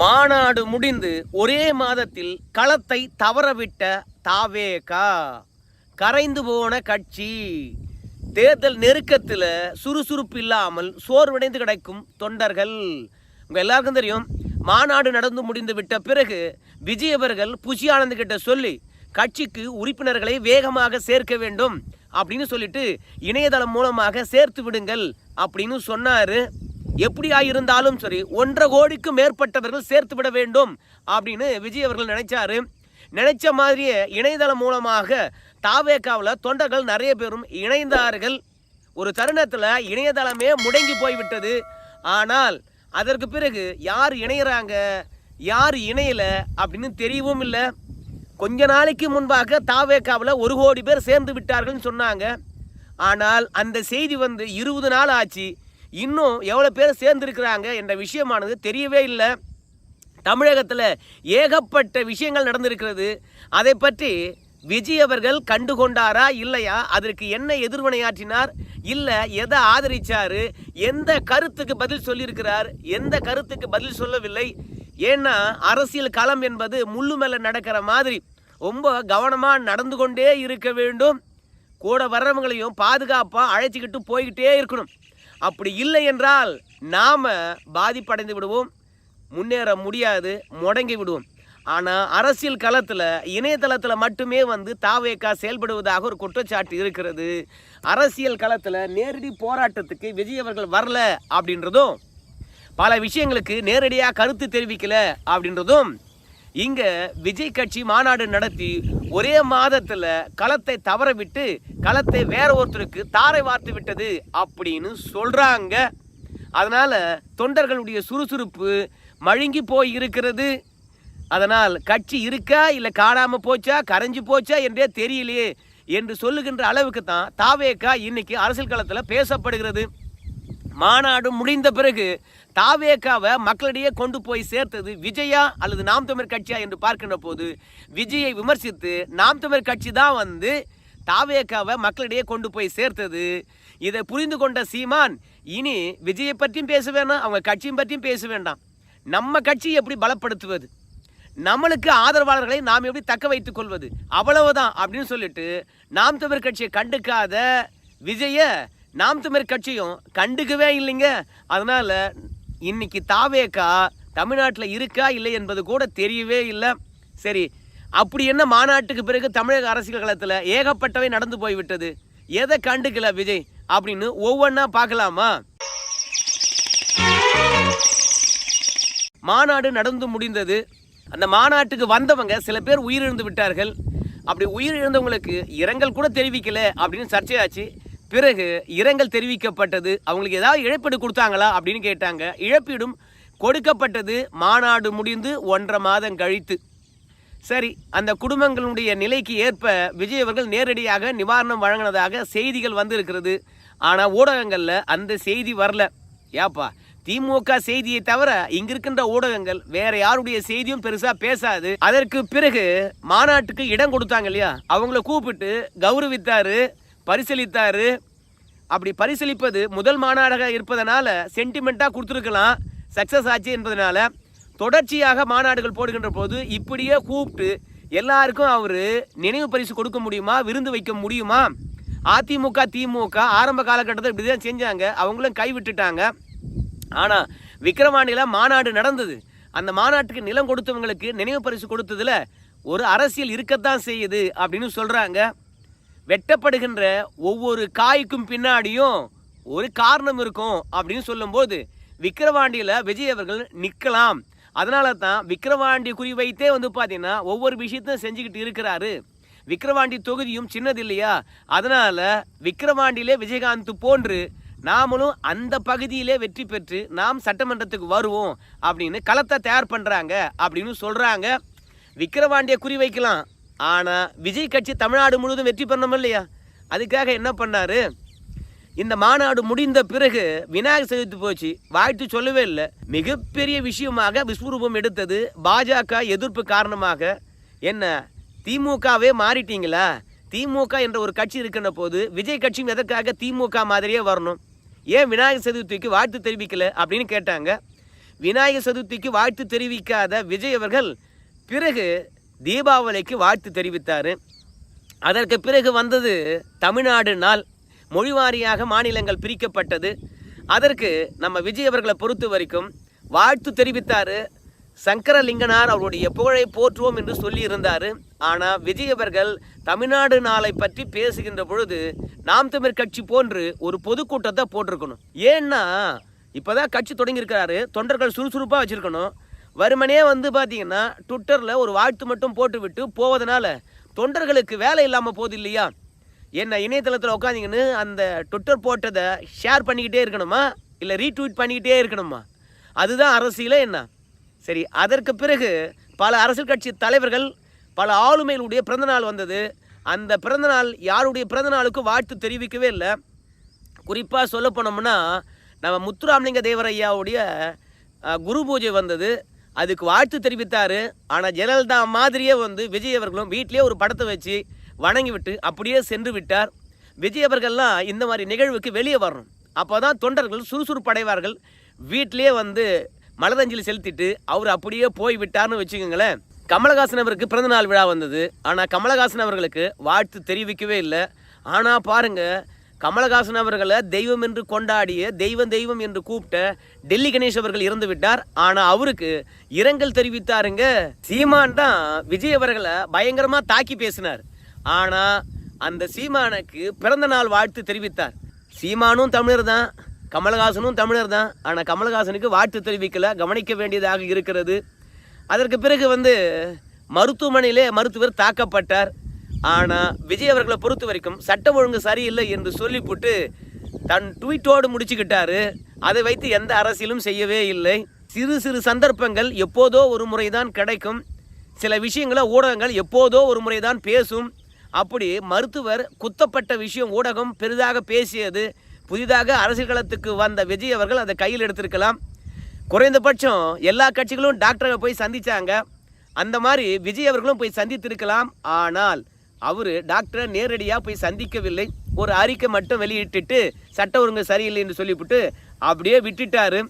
மாநாடு முடிந்து ஒரே மாதத்தில் களத்தை தவறவிட்ட தாவேகா. கரைந்து போன கட்சி. தேர்தல் நெருக்கத்தில் சுறுசுறுப்பு இல்லாமல் சோர்வடைந்து கிடைக்கும் தொண்டர்கள். உங்கள் எல்லாருக்கும் தெரியும் மாநாடு நடந்து முடிந்து விட்ட பிறகு விஜய் அவர்கள் புஷி ஆனந்த் கிட்ட சொல்லி கட்சிக்கு உறுப்பினர்களை வேகமாக சேர்க்க வேண்டும் அப்படின்னு சொல்லிட்டு இணையதளம் மூலமாக சேர்த்து விடுங்கள் அப்படின்னு சொன்னார். எப்படியா இருந்தாலும் சரி ஒன்றரை கோடிக்கு மேற்பட்டவர்கள் சேர்த்து விட வேண்டும் அப்படின்னு விஜய் அவர்கள் நினைச்சாரு. நினைச்ச மாதிரியே இணையதளம் மூலமாக தாவேக்காவில் தொண்டர்கள் நிறைய பேரும் இணைந்தார்கள். ஒரு தருணத்தில் இணையதளமே முடங்கி போய்விட்டது. ஆனால் அதற்கு பிறகு யார் இணையிறாங்க யார் இணையல அப்படின்னு தெரியவும் இல்லை. கொஞ்ச நாளைக்கு முன்பாக தாவேக்காவில் ஒரு கோடி பேர் சேர்ந்து விட்டார்கள்னு சொன்னாங்க. ஆனால் அந்த செய்தி வந்து இருபது நாள் ஆச்சு. இன்னும் எவ்வளோ பேர் சேர்ந்துருக்கிறாங்க என்ற விஷயமானது தெரியவே இல்லை. தமிழகத்தில் ஏகப்பட்ட விஷயங்கள் நடந்திருக்கிறது. அதை பற்றி விஜய் அவர்கள் கண்டு கொண்டாரா இல்லையா? அதற்கு என்ன எதிர்வினையாற்றினார்? இல்லை எதை ஆதரிச்சார்? எந்த கருத்துக்கு பதில் சொல்லியிருக்கிறார்? எந்த கருத்துக்கு பதில் சொல்லவில்லை. ஏன்னா அரசியல் களம் என்பது முள்ளு மேலே நடக்கிற மாதிரி. ரொம்ப கவனமாக நடந்து கொண்டே இருக்க வேண்டும். கூட வர்றவங்களையும் பாதுகாப்பாக அழைச்சிக்கிட்டு போய்கிட்டே இருக்கணும். அப்படி இல்லை என்றால் நாம் பாதிப்படைந்து விடுவோம் முன்னேற முடியாது முடங்கி விடுவோம். ஆனால் அரசியல் களத்தில் இணையதளத்தில் மட்டுமே வந்து தாவேக்கா செயல்படுவதாக ஒரு குற்றச்சாட்டு இருக்கிறது. அரசியல் களத்தில் நேரடி போராட்டத்துக்கு விஜய் அவர்கள் வரல அப்படின்றதும் பல விஷயங்களுக்கு நேரடியாக கருத்து தெரிவிக்கல அப்படின்றதும் இங்கே விஜய் கட்சி மாநாடு நடத்தி ஒரே மாதத்தில் களத்தை தவற விட்டு களத்தை வேற ஒருத்தருக்கு தாரை வார்த்து விட்டது அப்படின்னு சொல்கிறாங்க அதனால் தொண்டர்களுடைய சுறுசுறுப்பு மழுங்கி போய் இருக்கிறது. அதனால் கட்சி இருக்கா இல்லை காணாமல் போச்சா கரைஞ்சி போச்சா என்றே தெரியலையே என்று சொல்லுகின்ற அளவுக்கு தான் தாவேக்கா இன்னைக்கு அரசியல் களத்தில் பேசப்படுகிறது. மாநாடு முடிந்த பிறகு தாவேக்காவை மக்களிடையே கொண்டு போய் சேர்த்தது விஜயா அல்லது நாம் தமிழ் கட்சியா என்று பார்க்கின்ற போது விஜயை விமர்சித்து நாம் தமிழ் கட்சி தான் வந்து தாவேக்காவை மக்களிடையே கொண்டு போய் சேர்த்தது. இதை புரிந்து கொண்ட சீமான் இனி விஜயை பற்றியும் பேச வேணாம் அவங்க கட்சியும் பற்றியும் பேச வேண்டாம். நம்ம கட்சியை எப்படி பலப்படுத்துவது? நம்மளுக்கு ஆதரவாளர்களை நாம் எப்படி தக்க வைத்துக் கொள்வது? அவ்வளவுதான் அப்படின்னு சொல்லிட்டு நாம் தமிழ் கட்சியை கண்டுக்காத விஜய நாம் தமிழர் கட்சியும் கண்டுக்கவே இல்லைங்க. அதனால இன்னைக்கு தாவேக்கா தமிழ்நாட்டில் இருக்கா இல்லை என்பது கூட தெரியவே இல்லை. சரி அப்படி என்ன மாநாட்டுக்கு பிறகு தமிழக அரசியல் களத்தில் ஏகப்பட்டவை நடந்து போய்விட்டது? எதை கண்டுக்கல விஜய்? அப்படின்னு ஒவ்வொன்றா பார்க்கலாமா? மாநாடு நடந்து முடிந்தது. அந்த மாநாட்டுக்கு வந்தவங்க சில பேர் உயிரிழந்து விட்டார்கள். அப்படி உயிரிழந்தவங்களுக்கு இரங்கல் கூட தெரிவிக்கல அப்படின்னு சர்ச்சையாச்சு. பிறகு இரங்கல் தெரிவிக்கப்பட்டது. அவங்களுக்கு ஏதாவது இழப்பீடு கொடுத்தாங்களா அப்படின்னு கேட்டாங்க. இழப்பீடும் கொடுக்கப்பட்டது மாநாடு முடிந்து ஒன்றரை மாதம் கழித்து. சரி அந்த குடும்பங்களுடைய நிலைக்கு ஏற்ப விஜய் அவர்கள் நேரடியாக நிவாரணம் வழங்கினதாக செய்திகள் வந்திருக்கிறது. ஆனால் ஊடகங்களில் அந்த செய்தி வரல. ஏப்பா திமுக செய்தியை தவிர இங்க இருக்கின்ற ஊடகங்கள் வேற யாருடைய செய்தியும் பெருசா பேசாது. அதற்கு பிறகு மாநாட்டுக்கு இடம் கொடுத்தாங்க இல்லையா? அவங்கள கூப்பிட்டு கௌரவித்தாரு பரிசீலித்தார் அப்படி பரிசீலிப்பது முதல் மாநாடாக இருப்பதனால சென்டிமெண்ட்டாக கொடுத்துருக்கலாம். சக்ஸஸ் ஆச்சு என்பதனால தொடர்ச்சியாக மாநாடுகள் போடுகின்ற போது இப்படியே கூப்பிட்டு எல்லாருக்கும் அவர் நினைவு பரிசு கொடுக்க முடியுமா? விருந்து வைக்க முடியுமா? அதிமுக திமுக ஆரம்ப காலகட்டத்தில் இப்படி தான் செஞ்சாங்க. அவங்களும் கைவிட்டுட்டாங்க ஆனால் விக்கிரவாண்டியில் மாநாடு நடந்தது. அந்த மாநாட்டுக்கு நிலம் கொடுத்தவங்களுக்கு நினைவு பரிசு கொடுத்ததுல ஒரு அரசியல் இருக்கத்தான் செய்யுது அப்படின்னு சொல்கிறாங்க வெட்டப்படுகின்ற ஒவ்வொரு காய்க்கும் பின்னாடியும் ஒரு காரணம் இருக்கும் அப்படின்னு சொல்லும்போது விக்கிரவாண்டியில் விஜய் அவர்கள் நிற்கலாம் அதனால தான் விக்கிரவாண்டி குறிவைத்தே வந்து பார்த்தீங்கன்னா ஒவ்வொரு விஷயத்தையும் செஞ்சுக்கிட்டு இருக்கிறாரு. விக்கிரவாண்டி தொகுதியும் சின்னது இல்லையா? அதனால் விக்கிரவாண்டியிலே விஜயகாந்த் போன்று நாமளும் அந்த பகுதியிலே வெற்றி பெற்று நாம் சட்டமன்றத்துக்கு வருவோம் அப்படின்னு களத்தை தயார் பண்ணுறாங்க அப்படின்னு சொல்கிறாங்க விக்கிரவாண்டியை குறி வைக்கலாம் ஆனால் விஜய் கட்சி தமிழ்நாடு முழுவதும் வெற்றி பண்ணணும் இல்லையா? அதுக்காக என்ன பண்ணார்? இந்த மாநாடு முடிந்த பிறகு விநாயகர் சதுர்த்தி போச்சு. வாழ்த்து சொல்லவே இல்லை. மிகப்பெரிய விஷயமாக விஸ்வரூபம் எடுத்தது பாஜக எதிர்ப்பு காரணமாக. என்ன திமுகவே மாறிட்டீங்களா? திமுக என்ற ஒரு கட்சி இருக்கின்ற போது விஜய் கட்சியும் எதற்காக திமுக மாதிரியே வரணும்? ஏன் விநாயகர் சதுர்த்திக்கு வாழ்த்து தெரிவிக்கல அப்படின்னு கேட்டாங்க. விநாயகர் சதுர்த்திக்கு வாழ்த்து தெரிவிக்காத விஜய் அவர்கள் பிறகு தீபாவளிக்கு வாழ்த்து தெரிவித்தார். அதற்கு பிறகு வந்தது தமிழ்நாடு நாள். மொழிவாரியாக மாநிலங்கள் பிரிக்கப்பட்டது. அதற்கு நம்ம விஜய் அவர்களை பொறுத்த வரைக்கும் வாழ்த்து தெரிவித்தார். சங்கரலிங்கனார் அவருடைய புகழை போற்றுவோம் என்று சொல்லியிருந்தார். ஆனால் விஜய் அவர்கள் தமிழ்நாடு நாளை பற்றி பேசுகின்ற பொழுது நாம் தமிழ் கட்சி போன்று ஒரு பொதுக்கூட்டத்தை போட்டிருக்கணும். ஏன்னா இப்போதான் கட்சி தொடங்கியிருக்கிறாரு. தொண்டர்கள் சுறுசுறுப்பாக வச்சுருக்கணும். வருமனே வந்து பார்த்தீங்கன்னா ட்விட்டரில் ஒரு வாழ்த்து மட்டும் போட்டுவிட்டு போவதனால தொண்டர்களுக்கு வேலை இல்லாமல் போகுது இல்லையா? என்ன இணையதளத்தில் உட்காந்திங்கன்னு அந்த ட்விட்டர் போட்டதை ஷேர் பண்ணிக்கிட்டே இருக்கணுமா? இல்லை ரீட்வீட் பண்ணிக்கிட்டே இருக்கணுமா? அதுதான் அரசியலே என்ன? சரி அதற்கு பிறகு பல அரசியல் கட்சி தலைவர்கள் பல ஆளுமைகளுடைய பிறந்தநாள் வந்தது. அந்த பிறந்தநாள் யாருடைய பிறந்தநாளுக்கும் வாழ்த்து தெரிவிக்கவே இல்லை. குறிப்பாக சொல்ல போனோம்னா நம்ம முத்துராமலிங்க தேவரையாவுடைய குரு பூஜை வந்தது. அதுக்கு வாழ்த்து தெரிவித்தார். ஆனால் ஜெயலலிதா மாதிரியே வந்து விஜய் அவர்களும் வீட்டிலேயே ஒரு படத்தை வச்சு வணங்கி விட்டு அப்படியே சென்று விட்டார். விஜய் அவர்கள்லாம் இந்த மாதிரி நிகழ்வுக்கு வெளியே வரணும். அப்போ தான் தொண்டர்கள் சுறுசுறுப்படைவார்கள். வீட்டிலேயே வந்து மலரஞ்சலி செலுத்திட்டு அவர் அப்படியே போய் விட்டார்னு வச்சுக்கோங்களேன். கமலஹாசன் அவருக்கு பிறந்தநாள் விழா வந்தது. ஆனால் கமலஹாசன் அவர்களுக்கு வாழ்த்து தெரிவிக்கவே இல்லை. ஆனால் பாருங்கள் கமலஹாசன் அவர்களை தெய்வம் என்று கொண்டாடிய தெய்வம் தெய்வம் என்று கூப்பிட்ட டெல்லி கணேஷ் அவர்கள் இறந்து விட்டார். ஆனால் அவருக்கு இரங்கல் தெரிவித்தாருங்க. சீமான் தான் விஜய் அவர்களை பயங்கரமாக தாக்கி பேசினார். ஆனால் அந்த சீமானுக்கு பிறந்த நாள் வாழ்த்து தெரிவித்தார். சீமானும் தமிழர் தான் கமலஹாசனும் தமிழர் தான். ஆனால் கமலஹாசனுக்கு வாழ்த்து தெரிவிக்கல கவனிக்க வேண்டியதாக இருக்கிறது. அதற்கு பிறகு வந்து மருத்துவமனையிலே மருத்துவர் தாக்கப்பட்டார். ஆனால் விஜய் அவர்களை பொறுத்த வரைக்கும் சட்டம் ஒழுங்கு சரியில்லை என்று சொல்லிவிட்டு தன் ட்வீட்டோடு முடிச்சுக்கிட்டாரு. அதை வைத்து எந்த அரசியலும் செய்யவே இல்லை. சிறு சிறு சந்தர்ப்பங்கள் எப்போதோ ஒரு முறை தான் கிடைக்கும். சில விஷயங்களை ஊடகங்கள் எப்போதோ ஒரு முறைதான் பேசும். அப்படி மருத்துவர் குத்தப்பட்ட விஷயம் ஊடகம் பெரிதாக பேசியது. புதிதாக அரசியல் களத்துக்கு வந்த விஜய் அவர்கள் அதை கையில் எடுத்திருக்கலாம். குறைந்தபட்சம் எல்லா கட்சிகளும் டாக்டரை போய் சந்தித்தாங்க அந்த மாதிரி விஜய் அவர்களும் போய் சந்தித்திருக்கலாம். ஆனால் அவர் டாக்டரை நேரடியாக போய் சந்திக்கவில்லை. ஒரு அறிக்கை மட்டும் வெளியிட்டுட்டு சட்ட ஒழுங்கு சரியில்லை என்று சொல்லிவிட்டு அப்படியே விட்டுட்டாரு.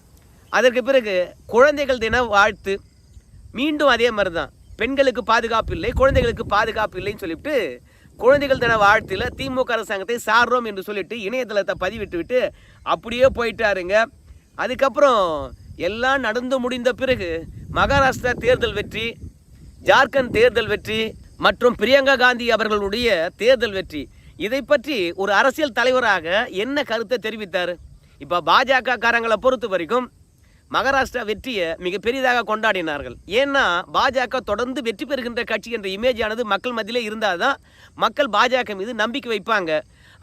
அதற்கு பிறகு குழந்தைகள் தின வாழ்த்து. மீண்டும் அதே மாதிரி தான் பெண்களுக்கு பாதுகாப்பு இல்லை குழந்தைகளுக்கு பாதுகாப்பு இல்லைன்னு சொல்லிவிட்டு குழந்தைகள் தின வாழ்த்தில் திமுக அரசாங்கத்தை சாடுறோம் என்று சொல்லிட்டு இணையதளத்தை பதிவிட்டு விட்டு அப்படியே போயிட்டாருங்க. அதுக்கப்புறம் எல்லாம் நடந்து முடிந்த பிறகு மகாராஷ்டிரா தேர்தல் வெற்றி ஜார்க்கண்ட் தேர்தல் வெற்றி மற்றும் பிரியங்கா காந்தி அவர்களுடைய தேர்தல் வெற்றி. இதை பற்றி ஒரு அரசியல் தலைவராக என்ன கருத்தை தெரிவித்தார்? இப்போ பாஜக காரங்களை பொறுத்த வரைக்கும் மகாராஷ்டிரா வெற்றியை மிக பெரிதாக கொண்டாடினார்கள். ஏன்னா பாஜக தொடர்ந்து வெற்றி பெறுகின்ற கட்சி என்ற இமேஜானது மக்கள் மத்தியிலே இருந்தால் தான் மக்கள் பாஜக மீது நம்பிக்கை வைப்பாங்க.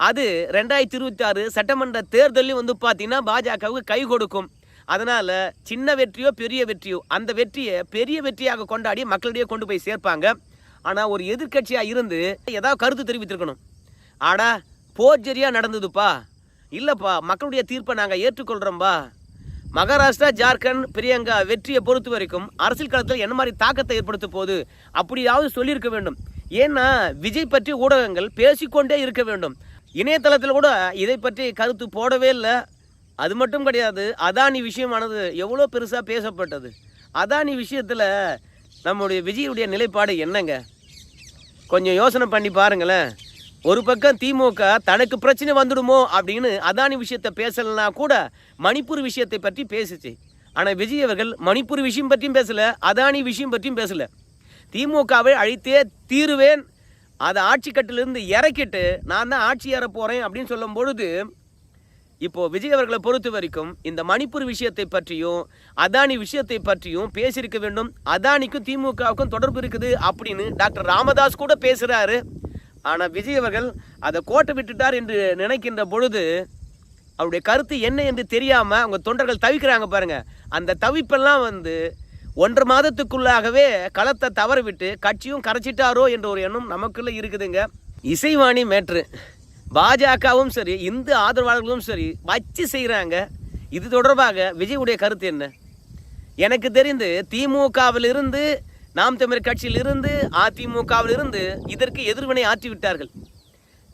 அது ரெண்டாயிரத்தி இருபத்தி ஆறு சட்டமன்ற தேர்தலையும் வந்து பார்த்தீங்கன்னா பாஜகவுக்கு கை கொடுக்கும். அதனால் சின்ன வெற்றியோ பெரிய வெற்றியோ அந்த வெற்றியை பெரிய வெற்றியாக கொண்டாடி மக்களிடையே கொண்டு போய் சேர்ப்பாங்க. ஆனால் ஒரு எதிர்க்கட்சியாக இருந்து ஏதாவது கருத்து தெரிவித்திருக்கணும். ஆடா போர்ஜரியாக நடந்ததுப்பா. இல்லைப்பா மக்களுடைய தீர்ப்பை நாங்கள் ஏற்றுக்கொள்கிறோம்ப்பா மகாராஷ்டிரா ஜார்க்கண்ட் பிரியங்கா வெற்றியை பொறுத்த வரைக்கும் அரசியல் களத்தில் என்ன மாதிரி தாக்கத்தை ஏற்படுத்த போகுது அப்படியாவது சொல்லியிருக்க வேண்டும். ஏன்னா விஜய் பற்றி ஊடகங்கள் பேசிக்கொண்டே இருக்க வேண்டும். இணையதளத்தில் கூட இதை பற்றி கருத்து போடவே இல்லை. அது மட்டும் கிடையாது அதானி விஷயமானது எவ்வளோ பெருசாக பேசப்பட்டது. அதானி விஷயத்தில் நம்முடைய விஜயுடைய நிலைப்பாடு என்னங்க? கொஞ்சம் யோசனை பண்ணி பாருங்களேன். ஒரு பக்கம் திமுக தனக்கு பிரச்சனை வந்துடுமோ அப்படின்னு அதானி விஷயத்தை பேசலைன்னா கூட மணிப்பூர் விஷயத்தை பற்றி பேசுச்சு. ஆனால் விஜய் அவர்கள் மணிப்பூர் விஷயம் பற்றியும் பேசலை அதானி விஷயம் பற்றியும் பேசல. திமுகவை அழித்தே தீருவேன். அதை ஆட்சி கட்டிலிருந்து இறக்கிட்டு நான் தான் ஆட்சி ஏற போகிறேன் அப்படின்னு சொல்லும் பொழுது இப்போ விஜய் அவர்களை பொறுத்த வரைக்கும் இந்த மணிப்பூர் விஷயத்தை பற்றியும் அதானி விஷயத்தை பற்றியும் பேசியிருக்க வேண்டும். அதானிக்கும் திமுகவுக்கும் தொடர்பு இருக்குது அப்படின்னு டாக்டர் ராமதாஸ் கூட பேசுகிறாரு ஆனால் விஜய் அவர்கள் அதை கோட்டை விட்டுட்டார் என்று நினைக்கின்ற பொழுது அவருடைய கருத்து என்ன என்று தெரியாமல் அவங்க தொண்டர்கள் தவிக்கிறாங்க பாருங்க. அந்த தவிப்பெல்லாம் வந்து ஒன்றரை மாதத்துக்குள்ளாகவே களத்தை தவறவிட்டு கட்சியும் கரைச்சிட்டாரோ என்ற ஒரு எண்ணம் நமக்குள்ளே இருக்குதுங்க. இசைவாணி மேட்ரு. பாஜகவும் சரி இந்து ஆதரவாளர்களும் சரி வச்சு செய்கிறாங்க இது தொடர்பாக விஜயுடைய கருத்து என்ன? எனக்கு தெரிந்து திமுகவிலிருந்து நாம் தமிழர் கட்சியிலிருந்து அதிமுகவிலிருந்து இதற்கு எதிர்வினை ஆற்றி விட்டார்கள்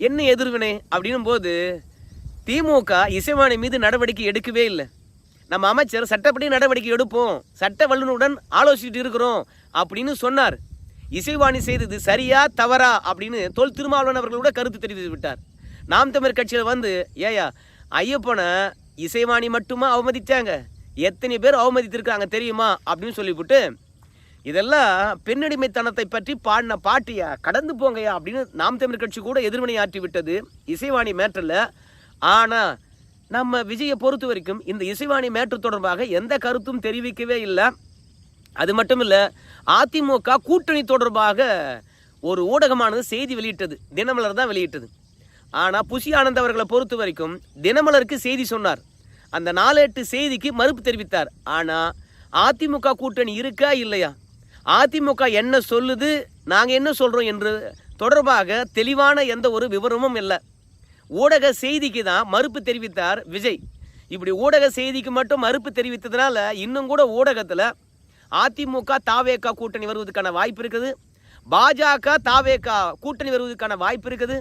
என்ன எதிர்வினை? அப்படின்னும் போது திமுக இசைவாணி மீது நடவடிக்கை எடுக்கவே இல்லை. நம்ம அமைச்சர் சட்டப்படி நடவடிக்கை எடுப்போம். சட்ட வல்லுநருடன் ஆலோசிச்சுட்டு இருக்கிறோம் அப்படின்னு சொன்னார். இசைவாணி செய்தது சரியா தவறா அப்படின்னு தொல் திருமாவளவன் அவர்களோட கருத்து தெரிவித்து விட்டார் நாம் தமிழ் கட்சியில் வந்து ஏயா ஐயப்பனை இசைவாணி மட்டுமா அவமதித்தாங்க எத்தனை பேர் அவமதித்திருக்காங்க தெரியுமா? அப்படின்னு சொல்லிவிட்டு இதெல்லாம் பெண்ணடிமைத்தனத்தை பற்றி பாடின பாட்டியா கடந்து போங்கயா அப்படின்னு நாம் தமிழர் கட்சி கூட எதிர்வினை ஆற்றி விட்டது இசைவாணி மேட்டரில். ஆனால் நம்ம விஜயை பொறுத்த வரைக்கும் இந்த இசைவாணி மேட்ரு தொடர்பாக எந்த கருத்தும் தெரிவிக்கவே இல்லை. அது மட்டும் இல்லை அதிமுக கூட்டணி தொடர்பாக ஒரு ஊடகமானது செய்தி வெளியிட்டது தினமலர் தான் வெளியிட்டது. ஆனால் புஷி ஆனந்த் அவர்களை பொறுத்த வரைக்கும் தினமலருக்கு செய்தி சொன்னார். அந்த நாலெட்டு செய்திக்கு மறுப்பு தெரிவித்தார். ஆனால் அதிமுக கூட்டணி இருக்கா இல்லையா? அதிமுக என்ன சொல்லுது நாங்கள் என்ன சொல்கிறோம் என்று தொடர்பாக தெளிவான எந்த ஒரு விவரமும் இல்லை. ஊடக செய்திக்கு தான் மறுப்பு தெரிவித்தார் விஜய். இப்படி ஊடக செய்திக்கு மட்டும் மறுப்பு தெரிவித்ததுனால இன்னும் கூட ஊடகத்தில் அதிமுக தாவேக்கா கூட்டணி வருவதற்கான வாய்ப்பு இருக்குது. பாஜக தாவேக்கா கூட்டணி வருவதற்கான வாய்ப்பு இருக்குது.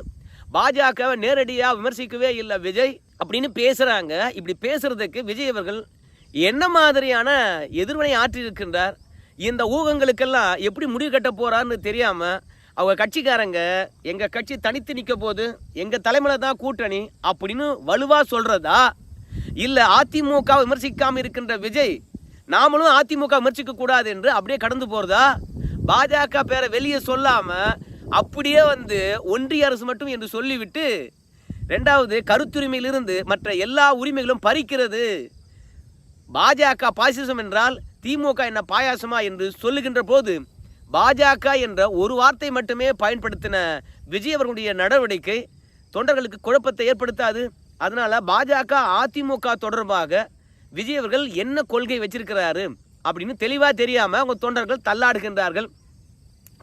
பாஜகவை நேரடியாக விமர்சிக்கவே இல்லை விஜய் அப்படின்னு பேசுகிறாங்க இப்படி பேசுகிறதுக்கு விஜய் அவர்கள் என்ன மாதிரியான எதிர்வினை ஆற்றியிருக்கின்றார்? இந்த ஊகங்களுக்கெல்லாம் எப்படி முடிவு கட்ட போகிறாருன்னு தெரியாமல் அவங்க கட்சிக்காரங்க எங்கள் கட்சி தனித்து நிற்க போது எங்கள் தலைமையில் தான் கூட்டணி அப்படின்னு வலுவாக சொல்கிறதா இல்லை அதிமுக விமர்சிக்காமல் இருக்கின்ற விஜய் நாமளும் அதிமுக விமர்சிக்க கூடாது என்று அப்படியே கடந்து போகிறதா பாஜக பேரை வெளியே சொல்லாமல் அப்படியே வந்து ஒன்றிய அரசு மட்டும் என்று சொல்லிவிட்டு ரெண்டாவது கருத்துரிமையிலிருந்து மற்ற எல்லா உரிமைகளும் பறிக்கிறது. பாஜக பாசிசம் என்றால் திமுக என்ன பாயாசமா என்று சொல்லுகின்ற போது பாஜக என்ற ஒரு வார்த்தை மட்டுமே பயன்படுத்தின விஜய் அவர்களுடைய நடவடிக்கை தொண்டர்களுக்கு குழப்பத்தை ஏற்படுத்தாது. அதனால் பாஜக அதிமுக தொடர்பாக விஜய் அவர்கள் என்ன கொள்கை வச்சிருக்கிறாரு அப்படின்னு தெளிவாக தெரியாமல் அவங்க தொண்டர்கள் தள்ளாடுகின்றார்கள்.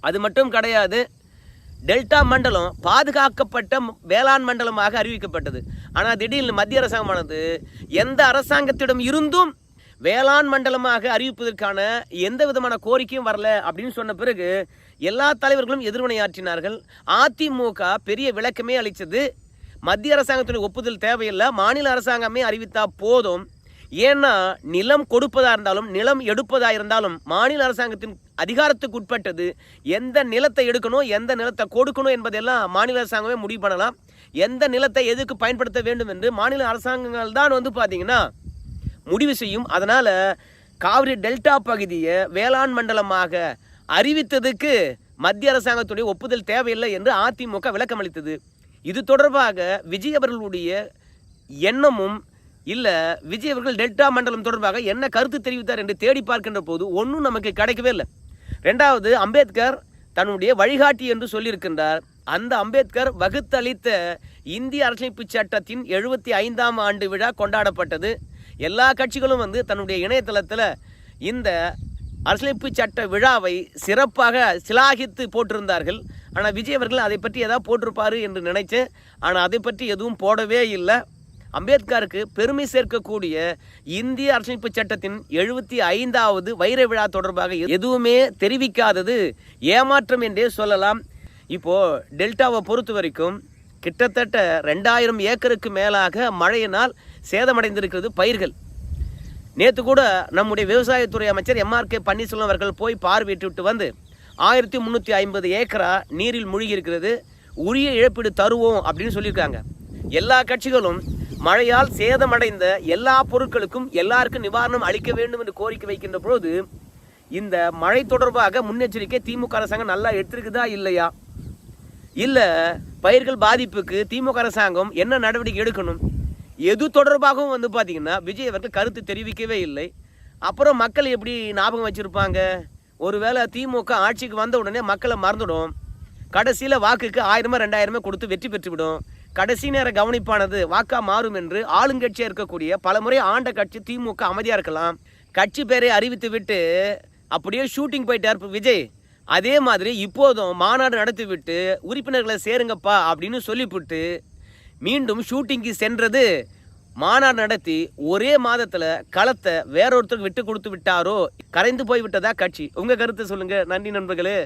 அது மட்டும் கிடையாது. டெல்டா மண்டலம் பாதுகாக்கப்பட்ட வேளாண் மண்டலமாக அறிவிக்கப்பட்டது. ஆனால் திடீர்னு மத்திய அரசாங்கமானது எந்த அரசாங்கத்திடம் இருந்தும் வேளாண் மண்டலமாக அறிவிப்பதற்கான எந்த விதமான கோரிக்கையும் வரல அப்படின்னு சொன்ன பிறகு எல்லா தலைவர்களும் எதிர்வினையாற்றினார்கள். அதிமுக பெரிய விளக்கமே அளித்தது மத்திய அரசாங்கத்துடைய ஒப்புதல் தேவையில்லை மாநில அரசாங்கமே அறிவித்தா போதும். ஏன்னா நிலம் கொடுப்பதாக இருந்தாலும் நிலம் எடுப்பதாக இருந்தாலும் மாநில அரசாங்கத்தின் அதிகாரத்துக்கு உட்பட்டது எந்த நிலத்தை எடுக்கணும் எந்த நிலத்தை கொடுக்கணும் என்பதெல்லாம் மாநில அரசாங்கமே முடிவு பண்ணலாம். எந்த நிலத்தை எதுக்கு பயன்படுத்த வேண்டும் என்று மாநில அரசாங்கங்கள் தான் வந்து பார்த்தீங்கன்னா முடிவு செய்யும். அதனால் காவிரி டெல்டா பகுதியை வேளாண் மண்டலமாக அறிவித்ததுக்கு மத்திய அரசாங்கத்துடைய ஒப்புதல் தேவையில்லை என்று அதிமுக விளக்கம் அளித்தது. இது தொடர்பாக விஜய் அவர்களுடைய எண்ணமும் இல்லை விஜய் அவர்கள் டெல்டா மண்டலம் தொடர்பாக என்ன கருத்து தெரிவித்தார் என்று தேடி பார்க்கின்ற போது ஒன்றும் நமக்கு கிடைக்கவே இல்லை. ரெண்டாவது அம்பேத்கர் தன்னுடைய வழிகாட்டி என்று சொல்லியிருக்கின்றார். அந்த அம்பேத்கர் வகுத்தளித்த இந்திய அரசியலமைப்பு சட்டத்தின் எழுபத்தி ஐந்தாம் ஆண்டு விழா கொண்டாடப்பட்டது. எல்லா கட்சிகளும் வந்து தன்னுடைய இணையதளத்தில் இந்த அரசியலமைப்பு சட்ட விழாவை சிறப்பாக சிலாகித்து போட்டிருந்தார்கள். ஆனால் விஜய் அவர்கள் அதை பற்றி ஏதாவது போட்டிருப்பார் என்று நினைச்சேன். ஆனால் அதை பற்றி எதுவும் போடவே இல்லை. அம்பேத்கருக்கு பெருமை சேர்க்கக்கூடிய இந்திய அரசமைப்பு சட்டத்தின் எழுபத்தி ஐந்தாவது வைர விழா தொடர்பாக எதுவுமே தெரிவிக்காதது ஏமாற்றம் என்றே சொல்லலாம். இப்போது டெல்டாவை பொறுத்த வரைக்கும் கிட்டத்தட்ட ரெண்டாயிரம் ஏக்கருக்கு மேலாக மழையினால் சேதமடைந்திருக்கிறது பயிர்கள். நேற்று கூட நம்முடைய விவசாயத்துறை அமைச்சர் எம்ஆர் கே பன்னீர்செல்வம் அவர்கள் போய் பார்வையிட்டு விட்டு வந்து ஆயிரத்தி முந்நூற்றி ஐம்பது ஏக்கரா நீரில் மூழ்கி இருக்கிறது உரிய இழப்பீடு தருவோம் அப்படின்னு சொல்லியிருக்காங்க. எல்லா கட்சிகளும் மழையால் சேதமடைந்த எல்லா பொருட்களுக்கும் எல்லாருக்கும் நிவாரணம் அளிக்க வேண்டும் என்று கோரிக்கை வைக்கின்ற பொழுது இந்த மழை தொடர்பாக முன்னெச்சரிக்கை திமுக அரசாங்கம் நல்லா எடுத்திருக்குதா இல்லையா? இல்லை பயிர்கள் பாதிப்புக்கு திமுக அரசாங்கம் என்ன நடவடிக்கை எடுக்கணும்? எது தொடர்பாகவும் வந்து பார்த்திங்கன்னா விஜய் அவர்கள் கருத்து தெரிவிக்கவே இல்லை. அப்புறம் மக்கள் எப்படி ஞாபகம் வச்சுருப்பாங்க? ஒருவேளை திமுக ஆட்சிக்கு வந்த உடனே மக்களை மறந்துடும். கடைசியில் வாக்குக்கு ஆயிரமா ரெண்டாயிரமே கொடுத்து வெற்றி பெற்றுவிடும். கடைசி நேர கவனிப்பானது வாக்கா மாறும் என்று ஆளுங்கட்சியாக இருக்கக்கூடிய பலமுறை ஆண்ட கட்சி திமுக அமைதியாக இருக்கலாம். கட்சி பேரை அறிவித்து விட்டு அப்படியே ஷூட்டிங் போயிட்டார் விஜய். அதே மாதிரி இப்போதும் மாநாடு நடத்திவிட்டு உறுப்பினர்களை சேருங்கப்பா அப்படின்னு சொல்லிவிட்டு மீண்டும் ஷூட்டிங்க்கு சென்றது. மாநாடு நடத்தி ஒரே மாதத்தில் களத்தை வேறொருத்தருக்கு விட்டு கொடுத்து விட்டாரோ? கரைந்து போய் விட்டதா கட்சி? உங்கள் கருத்தை சொல்லுங்கள் நன்றி நண்பர்களே.